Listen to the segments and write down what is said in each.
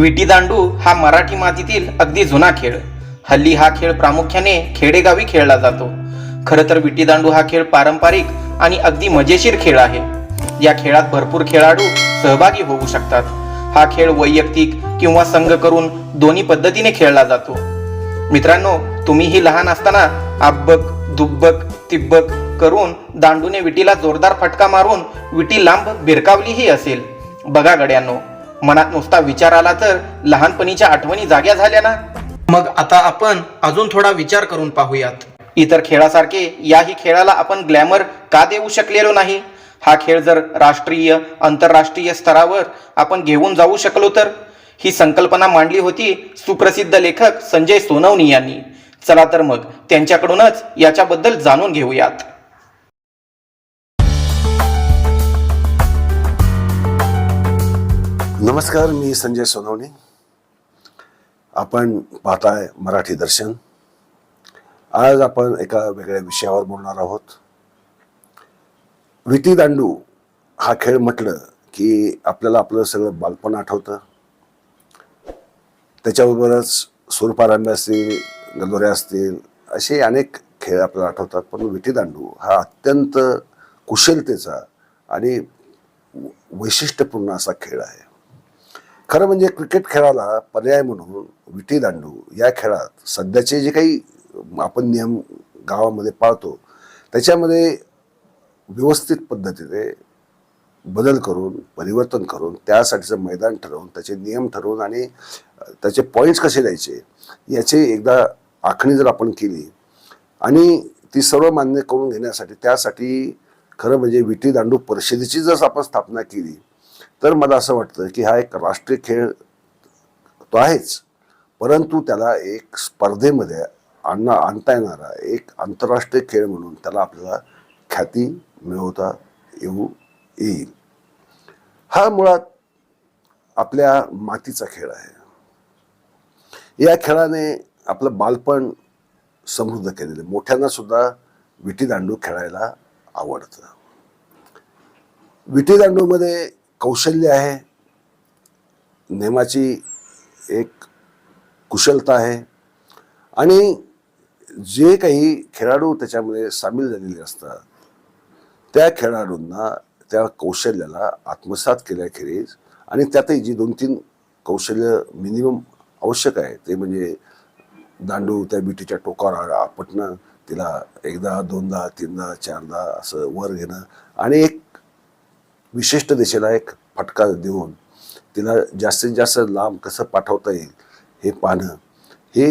विटी दांडू हा मराठी मातीतील अगदी जुना खेळ. हल्ली हा खेळ प्रामुख्याने खेडेगावी खेळला जातो. खरं तर विटी दांडू हा खेळ पारंपरिक आणि अगदी मजेशीर खेळ आहे. या खेळात भरपूर खेळाडू सहभागी होऊ शकतात. हा खेळ वैयक्तिक किंवा संघ करून दोन्ही पद्धतीने खेळला जातो. मित्रांनो तुम्हीही लहान असताना आब्बक दुब्बक तिब्बक करून दांडूने विटीला जोरदार फटका मारून विटी लांब भिरकावलीही असेल. बघा गड्यांनो मनात नुसता विचार आला तर लहानपणीच्या आठवणी जाग्या झाल्या ना? मग आता आपण अजून थोडा विचार करून पाहूयात. इतर खेळासारखे याही खेळाला आपण ग्लॅमर का देऊ शकलेलो नाही? हा खेळ जर राष्ट्रीय आंतरराष्ट्रीय स्तरावर आपण घेऊन जाऊ शकलो तर? ही संकल्पना मांडली होती सुप्रसिद्ध लेखक संजय सोनवणी यांनी. चला तर मग त्यांच्याकडूनच याच्याबद्दल जाणून घेऊयात. नमस्कार मी संजय सोनवणे. आपण पाहताय मराठी दर्शन. आज आपण एका वेगळ्या विषयावर बोलणार आहोत. विटी दांडू हा खेळ म्हटलं की आपल्याला आपलं सगळं बालपण आठवतं. त्याच्याबरोबरच सूरपारांबे असतील गलोऱ्या असतील असे अनेक खेळ आपल्याला आठवतात. पण विटी दांडू हा अत्यंत कुशलतेचा आणि वैशिष्ट्यपूर्ण असा खेळ आहे. खरं म्हणजे क्रिकेट खेळाला पर्याय म्हणून विटी दांडू या खेळात सध्याचे जे काही आपण नियम गावामध्ये पाळतो त्याच्यामध्ये व्यवस्थित पद्धतीने बदल करून परिवर्तन करून त्यासाठीचं मैदान ठरवून त्याचे नियम ठरवून आणि त्याचे पॉईंट्स कसे द्यायचे याची एकदा आखणी जर आपण केली आणि ती सर्व मान्य करून घेण्यासाठी त्यासाठी खरं म्हणजे विटी दांडू परिषदेची जर आपण स्थापना केली तर मला असं वाटतं की हा एक राष्ट्रीय खेळ तो आहेच. परंतु त्याला एक स्पर्धेमध्ये आणणं आणता येणारा एक आंतरराष्ट्रीय खेळ म्हणून त्याला आपल्याला ख्याती मिळवता येऊ येईल. हा मुळात आपल्या मातीचा खेळ आहे. या खेळाने आपलं बालपण समृद्ध केलेलं आहे. मोठ्यांना सुद्धा विटीदांडू खेळायला आवडतं. विटीदांडूमध्ये कौशल्य आहे. नेमाची एक कुशलता आहे. आणि जे काही खेळाडू त्याच्यामध्ये सामील झालेले असतात त्या खेळाडूंना त्या कौशल्याला आत्मसात केल्याखेरीज आणि त्यातही जी दोन तीन कौशल्य मिनिमम आवश्यक आहे ते म्हणजे दांडू त्या बिटीच्या टोकावर आपटणं तिला एकदा दोनदा तीनदा चारदा असं वर घेणं आणि एक विशिष्ट दिशेला एक फटका देऊन तिला जास्तीत जास्त लांब कसं पाठवता येईल हे पाहणं हे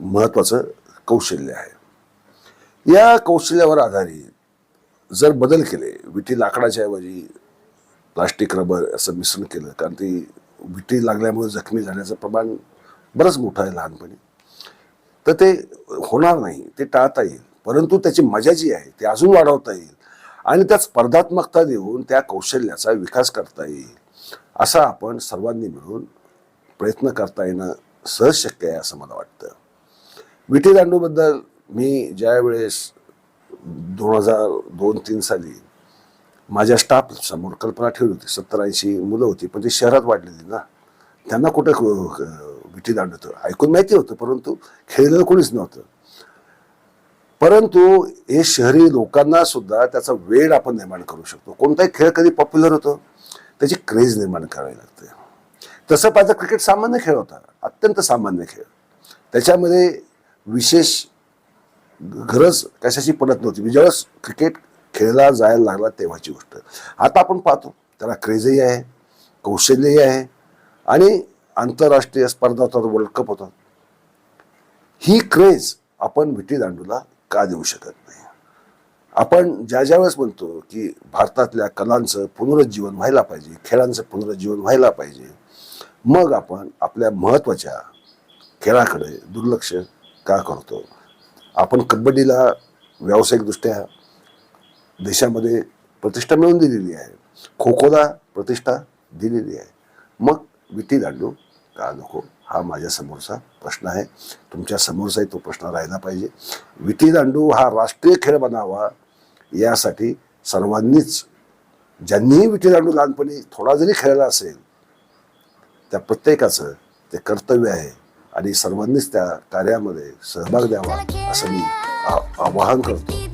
महत्त्वाचं कौशल्य आहे. या कौशल्यावर आधारित जर बदल केले विटी लाकडाच्या ऐवजी प्लास्टिक रबर असं मिश्रण केलं कारण ती विटी लागल्यामुळे जखमी झाल्याचं प्रमाण बरंच मोठं आहे लहानपणी तर ते होणार नाही ते टाळता येईल. परंतु त्याची मजा जी आहे ती अजून वाढवता येईल. आणि त्या स्पर्धात्मकता देऊन त्या कौशल्याचा विकास करता येईल असा आपण सर्वांनी मिळून प्रयत्न करता येणं सहज शक्य आहे असं मला वाटतं. विटी दांडूबद्दल मी ज्यावेळेस दोन हजार दोन तीन साली माझ्या स्टाफ समोर कल्पना ठेवली होती सत्तर ऐंशी मुलं होती पण ती शहरात वाढलेली ना त्यांना कुठं क- विटी दांडवतं ऐकून माहिती होतं परंतु खेळलेलं कोणीच नव्हतं. परंतु हे शहरी लोकांना सुद्धा त्याचा वेळ आपण निर्माण करू शकतो. कोणताही खेळ कधी पॉप्युलर होतो त्याची क्रेज निर्माण करावी लागते. तसं पाहिजे क्रिकेट सामान्य खेळ होता अत्यंत सामान्य खेळ. त्याच्यामध्ये विशेष गरज कशाची पडत नव्हती. म्हणजे ज्यावेळेस क्रिकेट खेळला जायला लागला तेव्हाची गोष्ट. आता आपण पाहतो त्याला क्रेजही आहे कौशल्यही आहे आणि आंतरराष्ट्रीय स्पर्धा होतात वर्ल्ड कप होतात. ही क्रेज आपण विटी दांडूला का देऊ शकत नाही? आपण ज्या ज्या वेळेस म्हणतो की भारतातल्या कलांचं पुनरुज्जीवन व्हायला पाहिजे खेळांचं पुनरुज्जीवन व्हायला पाहिजे मग आपण आपल्या महत्त्वाच्या खेळाकडे दुर्लक्ष का करतो? आपण कबड्डीला व्यावसायिकदृष्ट्या देशामध्ये प्रतिष्ठा मिळवून दिलेली आहे. खो खोला प्रतिष्ठा दिलेली आहे. मग विटी दांडू का नको? हा माझ्या समोरचा प्रश्न आहे. तुमच्या समोरचाही तो प्रश्न राहिला पाहिजे. विटीदांडू हा राष्ट्रीय खेळ बनावा यासाठी सर्वांनीच ज्यांनीही विटीदांडू लहानपणी थोडा जरी खेळला असेल त्या प्रत्येकाचं ते कर्तव्य आहे आणि सर्वांनीच त्या कार्यामध्ये सहभाग द्यावा असं मी आवाहन करतो.